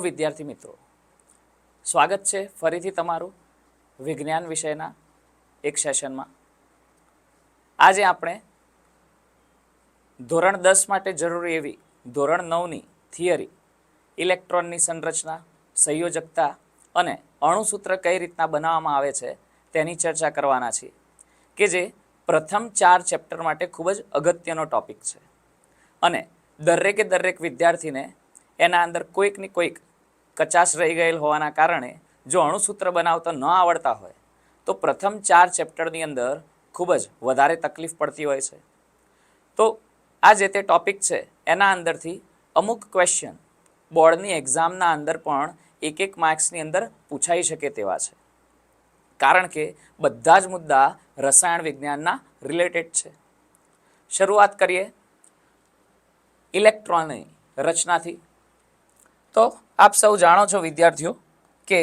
વિદ્યાર્થી મિત્રો, સ્વાગત છે ફરીથી તમારું વિજ્ઞાન વિષયના એક સેશનમાં. આજે આપણે ધોરણ દસ માટે જરૂરી એવી ધોરણ નવની થિયરી, ઇલેક્ટ્રોનની સંરચના, સંયોજકતા અને અણુસૂત્ર કઈ રીતના બનાવવામાં આવે છે તેની ચર્ચા કરવાના છીએ, કે જે પ્રથમ ચાર ચેપ્ટર માટે ખૂબ જ અગત્યનો ટોપિક છે. અને દરેકે દરેક વિદ્યાર્થીને એના અંદર કોઈક ને કોઈક કચાશ રહી ગયેલ હોવાના કારણે જો અણુસૂત્ર બનાવતા ન આવડતા હોય, તો પ્રથમ ચાર ચેપ્ટરની અંદર ખૂબ જ વધારે તકલીફ પડતી હોય છે. તો આ જે તે ટોપિક છે, એના અંદરથી અમુક ક્વેશ્ચન બોર્ડની એક્ઝામના અંદર પણ એક એક માર્ક્સની અંદર પૂછાઈ શકે તેવા છે. કારણ કે બધા જ મુદ્દા રસાયણ વિજ્ઞાનના રિલેટેડ છે. શરૂઆત કરીએ ઇલેક્ટ્રોનની રચનાથી. તો આપ સૌ જાણો છો વિદ્યાર્થીઓ કે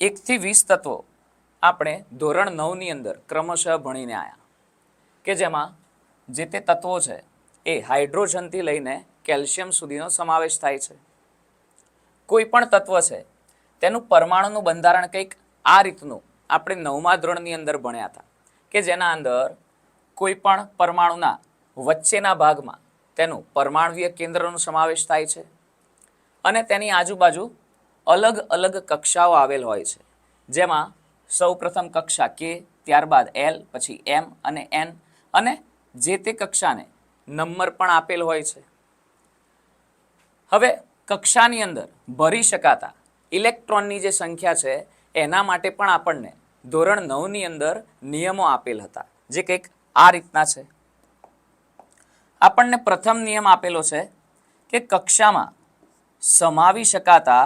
એકથી વીસ તત્વો આપણે ધોરણ નવની અંદર ક્રમશઃ ભણીને આવ્યા કે જેમાં જે તે તત્વો છે એ હાઇડ્રોજનથી લઈને કેલ્શિયમ સુધીનો સમાવેશ થાય છે. કોઈ પણ તત્વ છે તેનું પરમાણુનું બંધારણ કંઈક આ રીતનું આપણે નવમા ધોરણની અંદર ભણ્યા હતા કે જેના અંદર કોઈ પણ પરમાણુના વચ્ચેના ભાગમાં તેનું પરમાણુય કેન્દ્રનો સમાવેશ થાય છે અને તેની આજુબાજુ અલગ અલગ કક્ષાઓ આવેલ હોય છે. જેમાં સૌપ્રથમ કક્ષા કે, ત્યારબાદ એલ પછી એમ અને એન અને જે તે કક્ષાને નંબર પણ આપેલ હોય છે. હવે કક્ષાની અંદર ભરી શકાતા ઇલેક્ટ્રોનની જે સંખ્યા છે, એના માટે પણ આપણને ધોરણ નવની અંદર નિયમો આપેલ હતા, જે કંઈક આ રીતના છે. આપણને પ્રથમ નિયમ આપેલો છે કે કક્ષામાં સમાવી શકાતા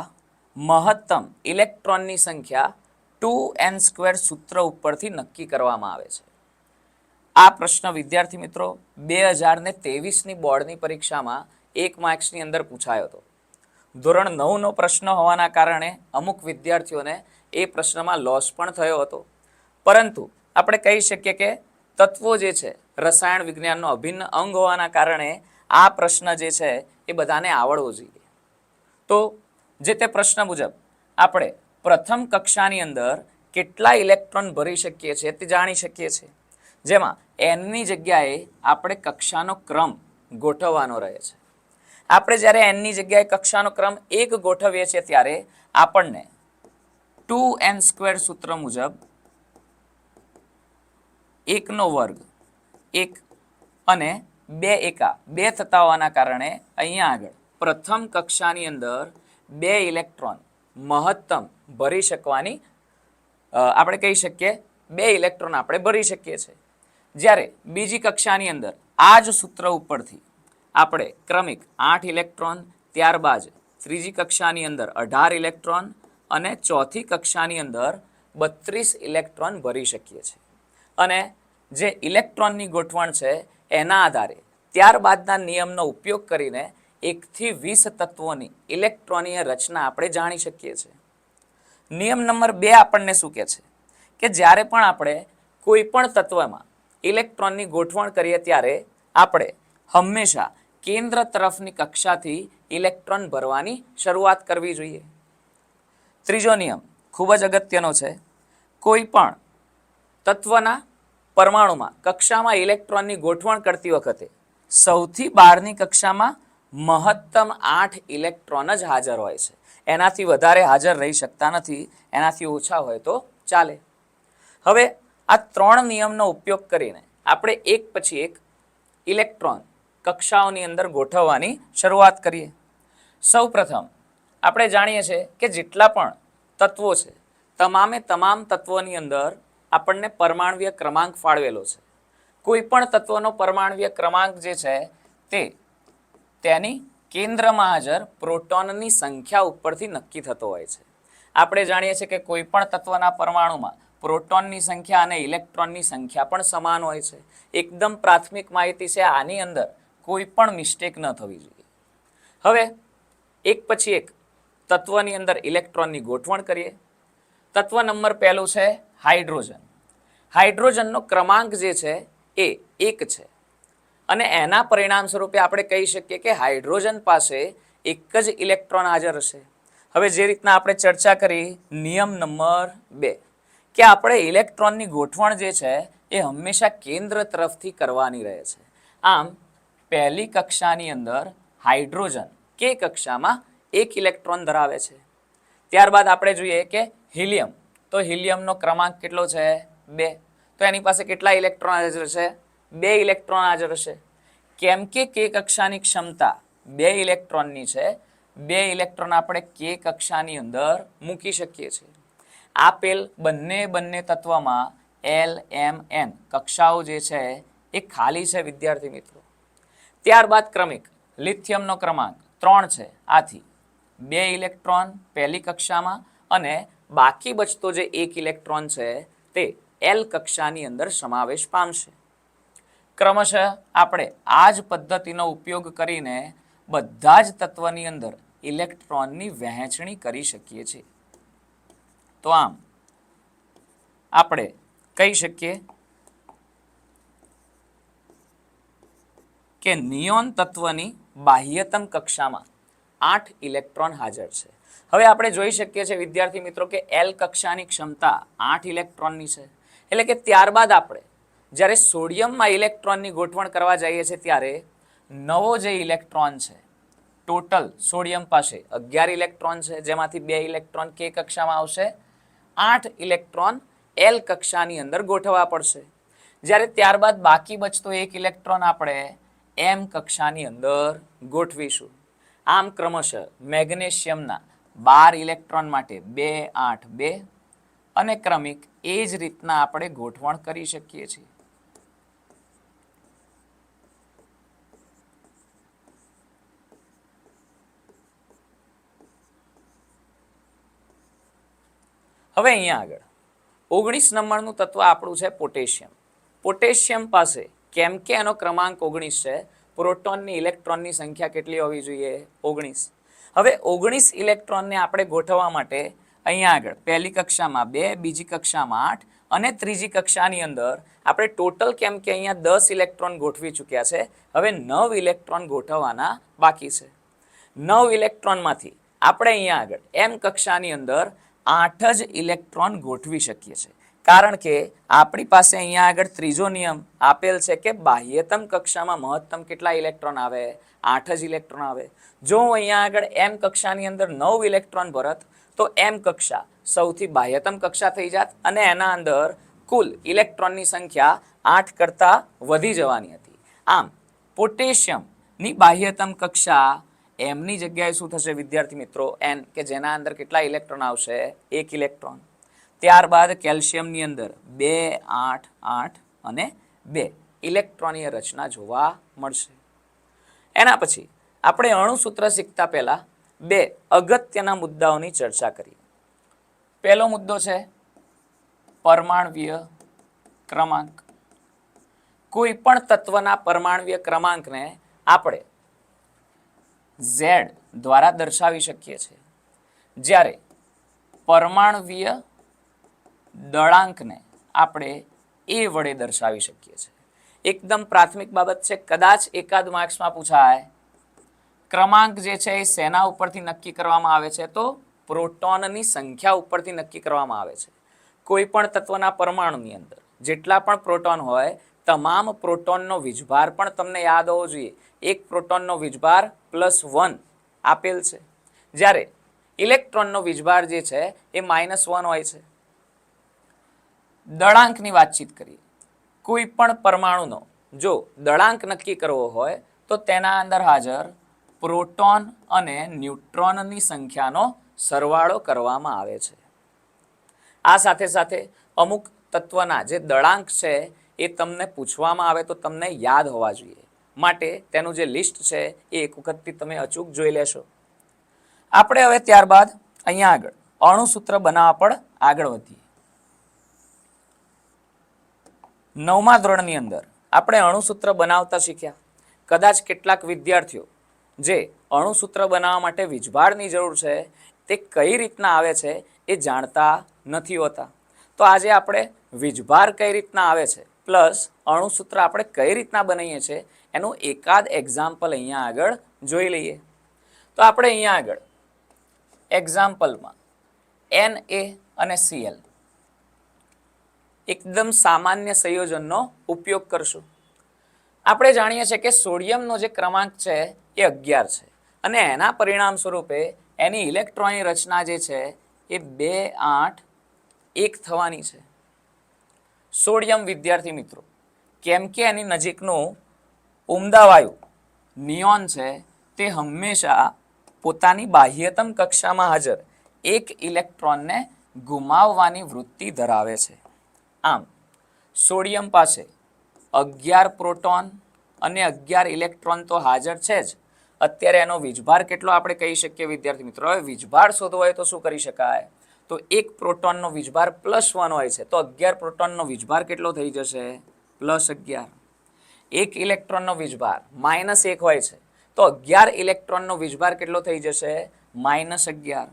મહત્તમ ઇલેક્ટ્રોનની સંખ્યા ટુ એન સ્ક્વેર સૂત્ર ઉપરથી નક્કી કરવામાં આવે છે. આ પ્રશ્ન વિદ્યાર્થી મિત્રો બે હજાર ને તેવીસની બોર્ડની પરીક્ષામાં એક માર્ક્સની અંદર પૂછાયો હતો. ધોરણ નવનો પ્રશ્ન હોવાના કારણે અમુક વિદ્યાર્થીઓને એ પ્રશ્નમાં લોસ પણ થયો હતો. પરંતુ આપણે કહી શકીએ કે તત્વો જે છે રસાયણ વિજ્ઞાનનો અભિન્ન અંગ હોવાના કારણે આ પ્રશ્ન જે છે એ બધાને આવડવો જોઈએ. તો જે તે પ્રશ્ન મુજબ આપણે પ્રથમ કક્ષાની અંદર કેટલા ઇલેક્ટ્રોન ભરી શકીએ છીએ તે જાણી શકીએ છીએ. જેમાં એનની જગ્યાએ આપણે કક્ષાનો ક્રમ ગોઠવવાનો રહે છે. આપણે જ્યારે એનની જગ્યાએ કક્ષાનો ક્રમ એક ગોઠવીએ છીએ ત્યારે આપણને ટુ એન સ્ક્વેર સૂત્ર મુજબ એકનો વર્ગ એક અને બે એકા, બે થતા હોવાના કારણે અહીંયા આગળ પ્રથમ કક્ષાની અંદર બે ઇલેક્ટ્રોન મહત્તમ ભરી શકવાની આપણે કહી શકીએ બે ઇલેક્ટ્રોન આપણે ભરી શકીએ છીએ. જ્યારે બીજી કક્ષાની અંદર આ જ સૂત્ર ઉપરથી આપણે ક્રમિક આઠ ઇલેક્ટ્રોન, ત્યારબાદ ત્રીજી કક્ષાની અંદર અઢાર ઇલેક્ટ્રોન અને ચોથી કક્ષાની અંદર બત્રીસ ઇલેક્ટ્રોન ભરી શકીએ છીએ. અને જે ઇલેક્ટ્રોનની ગોઠવણ છે એના આધારે. ત્યારબાદના નિયમનો ઉપયોગ કરીને એકથી વીસ તત્વોની ઇલેક્ટ્રોનીય રચના આપણે જાણી શકીએ છીએ. નિયમ નંબર બે આપણને શું કહે છે? કે જ્યારે પણ આપણે કોઈ પણ તત્વમાં ઇલેક્ટ્રોનની ગોઠવણ કરીએ ત્યારે આપણે હંમેશા કેન્દ્ર તરફની કક્ષાથી ઇલેક્ટ્રોન ભરવાની શરૂઆત કરવી જોઈએ. ત્રીજો નિયમ ખૂબ જ અગત્યનો છે. કોઈ પણ તત્વના પરમાણુમાં કક્ષામાં ઇલેક્ટ્રોનની ગોઠવણ કરતી વખતે સૌથી બહારની કક્ષામાં મહત્તમ આઠ ઇલેક્ટ્રોન જ હાજર હોય છે. એનાથી વધારે હાજર રહી શકતા નથી, એનાથી ઓછા હોય તો ચાલે. હવે આ ત્રણ નિયમનો ઉપયોગ કરીને આપણે એક પછી એક ઇલેક્ટ્રોન કક્ષાઓની અંદર ગોઠવવાની શરૂઆત કરીએ. સૌ પ્રથમ આપણે જાણીએ છીએ કે જેટલા પણ તત્વો છે, તમામે તમામ તત્વોની અંદર આપણને પરમાણવીય ક્રમાંક ફાળવેલો છે. કોઈ પણ તત્વનો પરમાણવીય ક્રમાંક જે છે તે તેની કેન્દ્રમાં હાજર પ્રોટોનની સંખ્યા ઉપરથી નક્કી થતો હોય છે. આપણે જાણીએ છીએ કે કોઈ પણ તત્વના પરમાણુમાં પ્રોટોનની સંખ્યા અને ઇલેક્ટ્રોનની સંખ્યા પણ સમાન હોય છે. એકદમ પ્રાથમિક માહિતી છે આની અંદર કોઈ પણ મિસ્ટેક ન થવી જોઈએ. હવે એક પછી એક તત્વની અંદર ઇલેક્ટ્રોનની ગોઠવણ કરીએ. તત્વ નંબર પહેલું છે હાઇડ્રોજન. હાઇડ્રોજનનો ક્રમાંક જે છે એ એક છે. અને એના પરિણામ સ્વરૂપે આપણે કહી શકીએ કે હાઇડ્રોજન પાસે એક જ ઇલેક્ટ્રોન હાજર હશે હવે જે રીતના આપણે ચર્ચા કરી નિયમ નંબર બે, કે આપણે ઇલેક્ટ્રોનની ગોઠવણ જે છે એ હંમેશા કેન્દ્ર તરફથી કરવાની રહે છે. આમ, પહેલી કક્ષાની અંદર હાઇડ્રોજન કે કક્ષામાં એક ઇલેક્ટ્રોન ધરાવે છે. ત્યારબાદ આપણે જોઈએ કે હિલિયમ. તો હિલિયમનો ક્રમાંક કેટલો છે? બે. તો એની પાસે કેટલા ઇલેક્ટ્રોન હાજર છે બે ઇલેક્ટ્રોન હાજર હશે કેમ કે કે કક્ષાની ક્ષમતા બે ઇલેક્ટ્રોનની છે, બે ઇલેક્ટ્રોન આપણે કે કક્ષાની અંદર મૂકી શકીએ છીએ. આપેલ બંને બંને તત્વમાં એલ એમ એન કક્ષાઓ જે છે એ ખાલી છે, વિદ્યાર્થી મિત્રો. ત્યારબાદ ક્રમિક, લિથિયમનો ક્રમાંક ત્રણ છે, આથી બે ઇલેક્ટ્રોન પહેલી કક્ષામાં અને બાકી બચતો જે એક ઇલેક્ટ્રોન છે, તે એલ કક્ષાની અંદર સમાવેશ પામશે. ક્રમશઃ આપણે આ જ પદ્ધતિનો ઉપયોગ કરીને બધા જ તત્વની અંદર ઇલેક્ટ્રોનની વહેંચણી કરી શકીએ છીએ. તો આમ, આપણે કહી શકીએ કે નિયોન તત્વની બાહ્યતમ કક્ષામાં આઠ ઇલેક્ટ્રોન હાજર છે. હવે આપણે જોઈ શકીએ છીએ, વિદ્યાર્થી મિત્રો, કે એલ કક્ષાની ક્ષમતા આઠ ઇલેક્ટ્રોનની છે. એટલે કે ત્યારબાદ આપણે જ્યારે સોડિયમમાં ઇલેક્ટ્રોનની ગોઠવણ કરવા જઈએ છીએ, ત્યારે નવો જે ઇલેક્ટ્રોન છે, ટોટલ સોડિયમ પાસે અગિયાર ઇલેક્ટ્રોન છે, જેમાંથી બે ઇલેક્ટ્રોન કે કક્ષામાં આવશે. આઠ ઇલેક્ટ્રોન એલ કક્ષાની અંદર ગોઠવવા પડશે. જ્યારે ત્યારબાદ બાકી બચતો એક ઇલેક્ટ્રોન આપણે એમ કક્ષાની અંદર ગોઠવીશું. આમ ક્રમશઃ મેગ્નેશિયમના બાર ઇલેક્ટ્રોન માટે બે, આઠ, બે અને ક્રમિક એ જ રીતના આપણે ગોઠવણ કરી શકીએ છીએ. હવે અહીંયા આગળ. ઓગણીસ નંબરનું તત્વ આપણું છે પોટેશિયમ. પોટેશિયમ પાસે કેમ કે એનો ક્રમાંક ઓગણીસ છે. પ્રોટોનની ઇલેક્ટ્રોનની સંખ્યા કેટલી હોવી જોઈએ? ઓગણીસ. હવે ઓગણીસ ઇલેક્ટ્રોનને આપણે ગોઠવવા માટે અહીંયા આગળ પહેલી કક્ષામાં બે, બીજી કક્ષામાં આઠ અને ત્રીજી કક્ષાની અંદર આપણે ટોટલ કેમ કે અહીંયા દસ ઇલેક્ટ્રોન ગોઠવી ચૂક્યા છે, હવે નવ ઇલેક્ટ્રોન ગોઠવવાના બાકી છે. નવ ઇલેક્ટ્રોનમાંથી આપણે અહીંયા આગળ એમ કક્ષાની અંદર આઠ જ ઇલેક્ટ્રોન ગોઠવી શકીએ છીએ. કારણ કે આપણી પાસે અહીંયા આગળ ત્રીજો નિયમ આપેલ છે કે બાહ્યતમ કક્ષામાં મહત્તમ કેટલા ઇલેક્ટ્રોન આવે? આઠ જ ઇલેક્ટ્રોન આવે. જો હું અહીંયા આગળ એમ કક્ષાની અંદર નવ ઇલેક્ટ્રોન ભરત, તો એમ કક્ષા સૌથી બાહ્યતમ કક્ષા થઈ જાત અને એના અંદર કુલ ઇલેક્ટ્રોનની સંખ્યા આઠ કરતાં વધી જવાની હતી. આમ, પોટેશિયમની બાહ્યતમ કક્ષા એમની જગ્યાએ શું થશે વિદ્યાર્થી મિત્રો? એન, કે જેના અંદર કેટલા ઇલેક્ટ્રોન આવશે? એક ઇલેક્ટ્રોન. ત્યારબાદ કેલ્શિયમની અંદર બે, આઠ આઠ અને બે ઇલેક્ટ્રોનીય રચના જોવા મળશે. એના પછી આપણે અણુસૂત્ર શીખતા પહેલાં બે અગત્યના મુદ્દાઓની ચર્ચા કરીએ. પહેલો મુદ્દો છે પરમાણવીય ક્રમાંક. કોઈ પણ તત્વના પરમાણવીય ક્રમાંકને આપણે ઝેડ દ્વારા દર્શાવી શકીએ છીએ. જ્યારે પરમાણવીય દળાંકને આપણે એ વડે દર્શાવી શકીએ છીએ. એકદમ પ્રાથમિક બાબત છે, કદાચ એકાદ માર્ક્સમાં પૂછાય, ક્રમાંક જે છે એ શેના ઉપરથી નક્કી કરવામાં આવે છે તો પ્રોટોનની સંખ્યા ઉપરથી નક્કી કરવામાં આવે છે. કોઈ પણ તત્વના પરમાણુની અંદર, જેટલા પણ પ્રોટોન હોય, તમામ પ્રોટોનનો વીજભાર પણ તમને યાદ હોવો જોઈએ. એક પ્રોટોનનો વીજભાર પ્લસ વન આપેલ છે. જ્યારે ઇલેક્ટ્રોનનો વીજભાર જે છે એ માઇનસ વન હોય છે. દળાંકની વાતચીત કરીએ. કોઈ પણ પરમાણુનો, જો દળાંક નક્કી કરવો હોય, તો તેના અંદર હાજર પ્રોટોન અને ન્યુટ્રોનની સંખ્યાનો સરવાળો કરવામાં આવે છે. આ સાથે સાથે અમુક તત્વના જે દળાંક છે, એ તમને પૂછવામાં આવે તો તમને યાદ હોવા જોઈએ. માટે તેનું જે લિસ્ટ છે, એ એક વખતથી તમે અચૂક જોઈ લેશો. આપણે હવે ત્યારબાદ અહીંયા આગળ અણુસૂત્ર બનાવવા પણ આગળ વધીએ. નવમા ધોરણની અંદર આપણે અણુસૂત્ર બનાવતા શીખ્યા. કદાચ કેટલાક વિદ્યાર્થીઓ જે અણુસૂત્ર બનાવવા માટે વીજભારની જરૂર છે, તે કઈ રીતના આવે છે એ જાણતા નથી હોતા. તો આજે આપણે વીજભાર કઈ રીતના આવે છે, પ્લસ અણુસૂત્ર આપણે કઈ રીતના બનાવીએ છીએ એનું એકાદ એક્ઝામ્પલ અહીંયા આગળ જોઈ લઈએ. તો આપણે અહીંયા આગળ એક્ઝામ્પલમાં એન એ અને સીએલ એકદમ સામાન્ય સંયોજનનો ઉપયોગ કરશું. આપણે જાણીએ છીએ કે સોડિયમનો જે ક્રમાંક છે એ અગિયાર છે અને એના પરિણામ સ્વરૂપે એની ઇલેક્ટ્રોનની રચના જે છે એ બે આઠ એક થવાની છે. સોડિયમ વિદ્યાર્થી મિત્રો, કેમ કે એની નજીકનું ઉમદા વાયુ નિયોન છે તે હંમેશા પોતાની બાહ્યતમ કક્ષામાં હાજર એક ઇલેક્ટ્રોનને ગુમાવવાની વૃત્તિ ધરાવે છે. આમ, સોડિયમ પાસે અગિયાર પ્રોટોન અને અગિયાર ઇલેક્ટ્રોન તો હાજર છે જ. અત્યારે એનો વીજભાર કેટલો આપણે કહી શકીએ વિદ્યાર્થી મિત્રો? હવે વીજભાર શોધવો હોય તો શું કરી શકાય? તો એક પ્રોટોનનો વીજભાર પ્લસ વન હોય છે, તો અગિયાર પ્રોટોનનો વીજભાર કેટલો થઈ જશે? પ્લસ અગિયાર. એક ઇલેક્ટ્રોનનો વીજભાર માઇનસ એક હોય છે, તો અગિયાર ઇલેક્ટ્રોનનો વીજભાર કેટલો થઈ જશે? માઇનસ અગિયાર.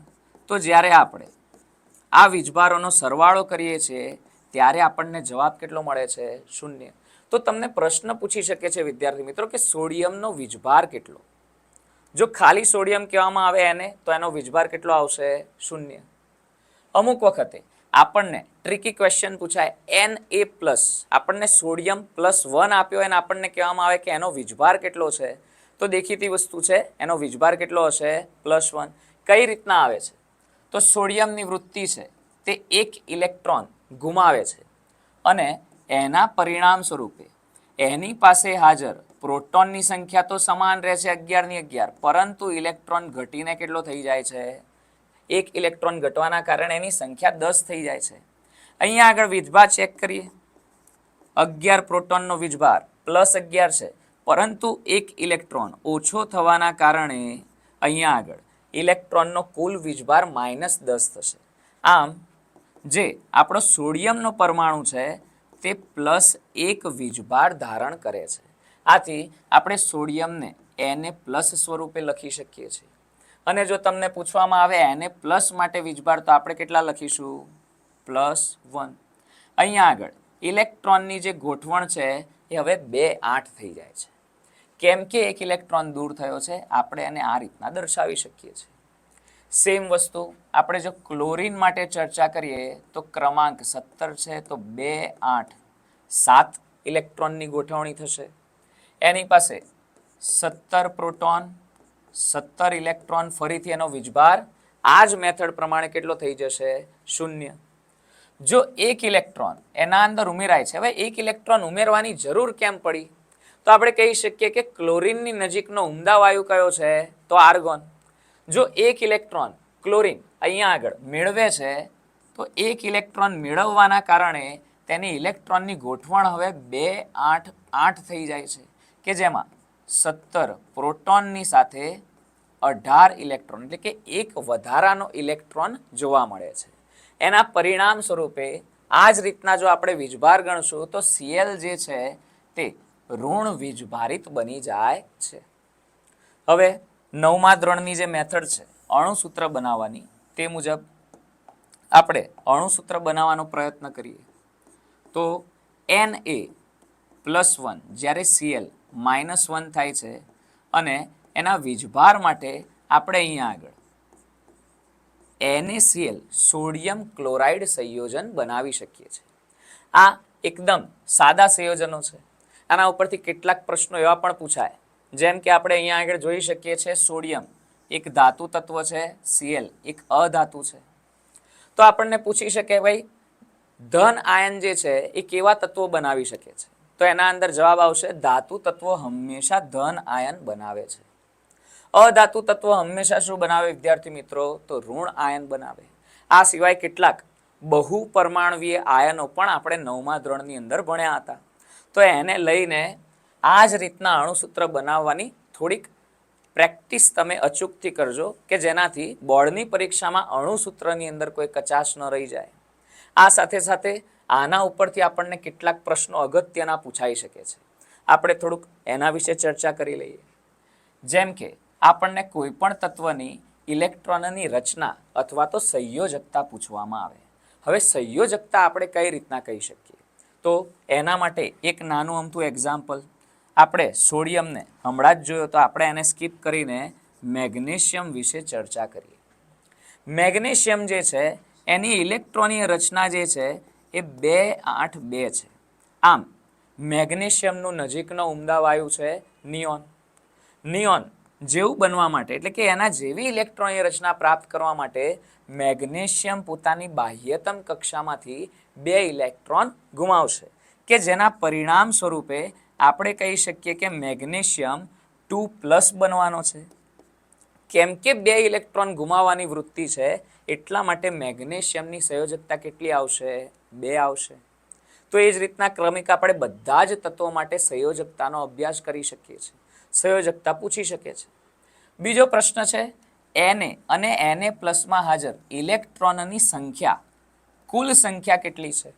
તો જ્યારે આપણે આ વીજભારોનો સરવાળો કરીએ છીએ ત્યારે આપણને જવાબ કેટલો મળે છે? શૂન્ય. તો તમને પ્રશ્ન પૂછી શકે છે, વિદ્યાર્થી મિત્રો, કે સોડિયમનો વીજભાર કેટલો? જો ખાલી સોડિયમ કહેવામાં આવે એને, તો એનો વીજભાર કેટલો આવશે? શૂન્ય. અમુક વખતે આપણને ટ્રિકી ક્વેશ્ચન પૂછાય એન એ પ્લસ આપણને સોડિયમ પ્લસ વન આપ્યો એને આપણને કહેવામાં આવે કે એનો વીજભાર કેટલો છે? તો દેખીતી વસ્તુ છે, એનો વીજભાર કેટલો હશે? પ્લસ વન કઈ રીતના આવે છે? તો સોડિયમની વૃત્તિ છે, તે એક ઇલેક્ટ્રોન ગુમાવે છે. અને એના પરિણામ સ્વરૂપે એની પાસે હાજર પ્રોટોનની સંખ્યા તો સમાન રહે છે અગિયારની અગિયાર, પરંતુ ઇલેક્ટ્રોન ઘટીને કેટલો થઈ જાય છે? એક ઇલેક્ટ્રોન ઘટવાના કારણે એની સંખ્યા દસ થઈ જાય છે. અહીંયા આગળ વીજભાર ચેક કરીએ. અગિયાર પ્રોટોનનો વીજભાર પ્લસ અગિયાર છે, પરંતુ એક ઇલેક્ટ્રોન ઓછો થવાના કારણે અહીંયા આગળ ઇલેક્ટ્રોનનો કુલ વીજભાર માઇનસ દસ થશે. આમ જે આપણો સોડિયમનો પરમાણુ છે, તે પ્લસ એક વીજભાર ધારણ કરે છે. આથી આપણે સોડિયમને એને પ્લસ સ્વરૂપે લખી શકીએ છીએ. અને જો તમને પૂછવામાં આવે એને પ્લસ માટે વીજભાર, તો આપણે કેટલા લખીશું? Plus one. અહીંયા આગળ, ઇલેક્ટ્રોનની જે ગોઠવણ છે, એ હવે બે આઠ થઈ જાય છે. કેમ કે એક ઇલેક્ટ્રોન દૂર થયો છે, આપણે એને આ રીતના દર્શાવી શકીએ છીએ. સેમ વસ્તુ, આપણે જો ક્લોરીન માટે ચર્ચા કરીએ, તો ક્રમાંક સત્તર છે, તો બે, આઠ. સાત ઇલેક્ટ્રોનની ગોઠવણી થશે. એની પાસે સત્તર પ્રોટોન, સત્તર ઇલેક્ટ્રોન ફરીથી એનો વીજભાર, આ જ મેથડ પ્રમાણે કેટલો થઈ જશે? શૂન્ય. જો એક ઇલેક્ટ્રોન એના અંદર ઉમેરાય છે, હવે એક ઇલેક્ટ્રોન ઉમેરવાની જરૂર કેમ પડી? તો આપણે કહી શકીએ કે ક્લોરીનની નજીકનો ઉમદા વાયુ કયો છે? તો આર્ગોન. જો એક ઇલેક્ટ્રોન ક્લોરીન અહીંયા આગળ મેળવે છે, તો એક ઇલેક્ટ્રોન મેળવવાના કારણે તેની ઇલેક્ટ્રોનની ગોઠવણ હવે બે આઠ આઠ થઈ જાય છે, કે જેમાં સત્તર પ્રોટોનની સાથે અઢાર ઇલેક્ટ્રોન, એટલે કે એક વધારાનો ઇલેક્ટ્રોન જોવા મળે છે. એના પરિણામ સ્વરૂપે આ જ રીતના જો આપણે વીજભાર ગણશું, તો સીએલ જે છે તે ઋણ વીજભારિત બની જાય છે. હવે નવમા ધોરણની જે મેથડ છે, અણુસૂત્ર બનાવવાની, તે મુજબ આપણે અણુસૂત્ર બનાવવાનો પ્રયત્ન કરીએ. તો એન એ પ્લસ વન જ્યારે સીએલ માઇનસ વન થાય છે અને એના વીજભાર માટે આપણે અહીંયા આગળ એનએસીએલ સોડિયમ ક્લોરાઇડ સંયોજન બનાવી શકીએ છીએ. આ એકદમ સાદા સંયોજનો છે. આના ઉપરથી કેટલાક પ્રશ્નો એવા પણ પૂછાય જેમ કે આપણે અહીંયા આગળ જોઈ શકીએ છીએ, સોડિયમ એક ધાતુ તત્વ છે સીએલ એક અધાતુ છે. તો આપણને પૂછી શકે ભાઈ, ધન આયન જે છે, એ કેવા તત્વો બનાવી શકે છે? તો એના અંદર જવાબ આવશે, ધાતુ તત્વો હંમેશા ધન આયન બનાવે છે. અધાતુ તત્વો હંમેશા શું બનાવે? વિદ્યાર્થી મિત્રો, તો ઋણ આયન બનાવે. આ સિવાય કેટલાક બહુ પરમાણવીય આયનો પણ આપણે નવમા ધોરણની અંદર ભણ્યા હતા. તો એને લઈને આ જ રીતના અણુસૂત્ર બનાવવાની થોડીક પ્રેક્ટિસ તમે અચૂકથી કરજો કે જેનાથી બોર્ડની પરીક્ષામાં અણુસૂત્રની અંદર કોઈ કચાશ ન રહી જાય. આ સાથે સાથે આના ઉપરથી આપણને કેટલાક પ્રશ્નો અગત્યના પૂછાઈ શકે છે. આપણે થોડુંક એના વિશે ચર્ચા કરી લઈએ. જેમ કે, આપણને કોઈપણ તત્વની ઇલેક્ટ્રોનની રચના અથવા તો સંયોજકતા પૂછવામાં આવે. હવે સંયોજકતા આપણે કઈ રીતના કહી શકીએ? તો એના માટે એક નાનું અમથું એક્ઝામ્પલ આપણે સોડિયમને હમણાં જ જોયો તો આપણે એને સ્કીપ કરીને મેગ્નેશિયમ વિશે ચર્ચા કરીએ. મેગ્નેશિયમ જે છે, એની ઇલેક્ટ્રોનીય રચના જે છે, એ બે આઠ બે છે. આમ, મેગ્નેશિયમનું નજીકનો ઉમદા વાયુ છે નિયોન. નિયોન જેવું બનવા માટે, એટલે કે એના જેવી ઇલેક્ટ્રોનિક રચના પ્રાપ્ત કરવા માટે મેગ્નેશિયમ પોતાની બાહ્યતમ કક્ષામાંથી બે ઇલેક્ટ્રોન ગુમાવશે, કે જેના પરિણામ સ્વરૂપે આપણે કહી શકીએ કે મેગ્નેશિયમ ટુ પ્લસ બનવાનો છે. કેમ કે બે ઇલેક્ટ્રોન ગુમાવવાની વૃત્તિ છે, એટલા માટે મેગ્નેશિયમની સંયોજકતા કેટલી આવશે? બે આવશે. તો એ જ રીતના ક્રમિક આપણે બધા જ તત્વો માટે સંયોજકતાનો અભ્યાસ કરી શકીએ છીએ. સંયોજકતા પૂછી શકે છે બીજો પ્રશ્ન છે એને અને એને પ્લસમાં હાજર ઇલેક્ટ્રોનની સંખ્યા, કુલ સંખ્યા કેટલી છે?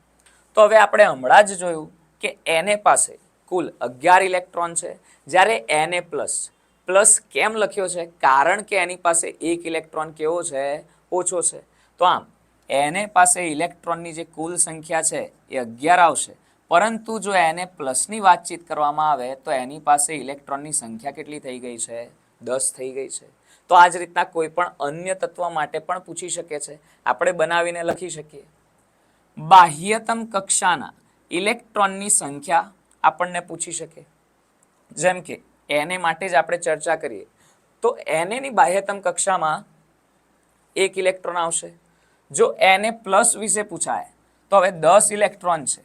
તો હવે આપણે હમણાં જ જોયું કે એને પાસે કુલ અગિયાર ઇલેક્ટ્રોન છે. જ્યારે એને પ્લસ પ્લસ કેમ લખ્યો છે? કારણ કે એની પાસે એક ઇલેક્ટ્રોન કેવો છે? ઓછો છે. તો આમ એને પાસે ઇલેક્ટ્રોનની જે કુલ સંખ્યા છે એ અગિયાર આવશે. પરંતુ જો એને પ્લસની વાતચીત કરવામાં આવે, તો એની પાસે ઇલેક્ટ્રોનની સંખ્યા કેટલી થઈ ગઈ છે? દસ થઈ ગઈ છે. તો આ જ રીતના કોઈ પણ અન્ય તત્વ માટે પણ પૂછી શકે છે. આપણે બનાવીને લખી શકીએ. બાહ્યતમ કક્ષાના ઇલેક્ટ્રોનની સંખ્યા આપણને પૂછી શકે. જેમ કે, એને માટે જ આપણે ચર્ચા કરીએ. તો એનેની બાહ્યતમ કક્ષામાં એક ઇલેક્ટ્રોન આવશે. જો એને પ્લસ વિશે પૂછાય, તો હવે દસ ઇલેક્ટ્રોન છે.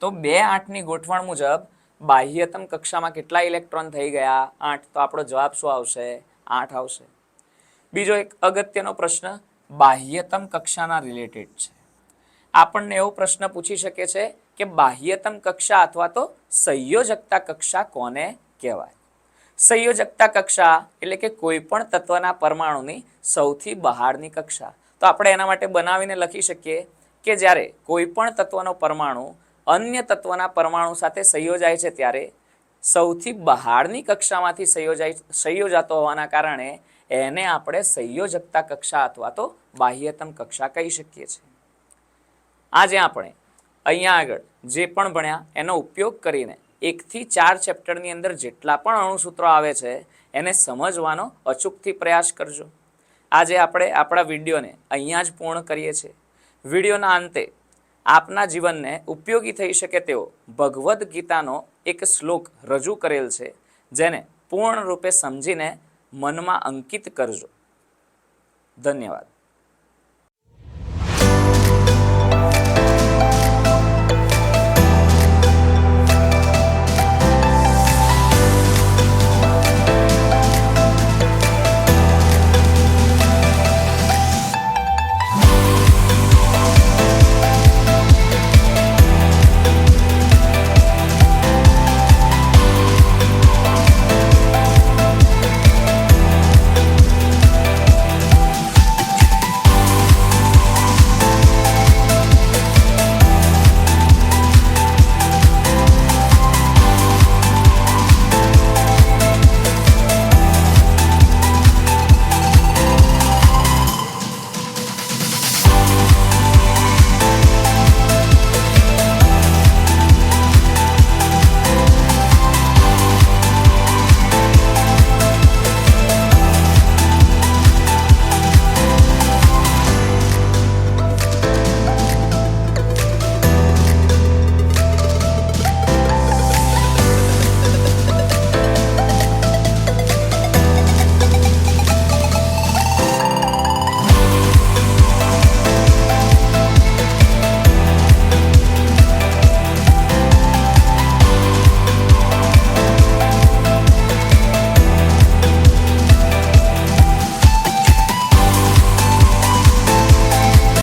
તો બે આઠની ગોઠવણ મુજબ બાહ્યતમ કક્ષામાં કેટલા ઇલેક્ટ્રોન થઈ ગયા? આઠ. તો આપણો જવાબ શું આવશે? આઠ આવશે. બીજો એક અગત્યનો પ્રશ્ન બાહ્યતમ કક્ષાના રિલેટેડ છે. આપણને એવો પ્રશ્ન પૂછી શકે છે કે બાહ્યતમ કક્ષા અથવા તો સંયોજકતા કક્ષા કોને કહેવાય? સંયોજકતા કક્ષા એટલે કે કોઈ પણ તત્વના પરમાણુની સૌથી બહારની કક્ષા. તો આપણે એના માટે બનાવીને લખી શકીએ કે જ્યારે કોઈ પણ તત્વનો પરમાણુ અન્ય તત્વના પરમાણુ સાથે સંયોજાય છે ત્યારે સૌથી બહારની કક્ષામાંથી સંયોજાય, સંયોજાતો હોવાના કારણે એને આપણે સંયોજકતા કક્ષા અથવા તો બાહ્યતમ કક્ષા કહી શકીએ છીએ. આજે આપણે અહીંયા આગળ જે પણ ભણ્યા, એનો ઉપયોગ કરીને એકથી ચાર ચેપ્ટરની અંદર જેટલા પણ અણુસૂત્રો આવે છે, એને સમજવાનો અચૂકથી પ્રયાસ કરજો. આજે આપણે આપણા વિડીયોને અહીંયા જ પૂર્ણ કરીએ છીએ. વિડીયોના અંતે આપના જીવનને ઉપયોગી થઈ શકે તેવો ભગવદ્ ગીતાનો એક શ્લોક રજૂ કરેલ છે, જેને પૂર્ણ રૂપે સમજીને મનમાં અંકિત કરજો. ધન્યવાદ.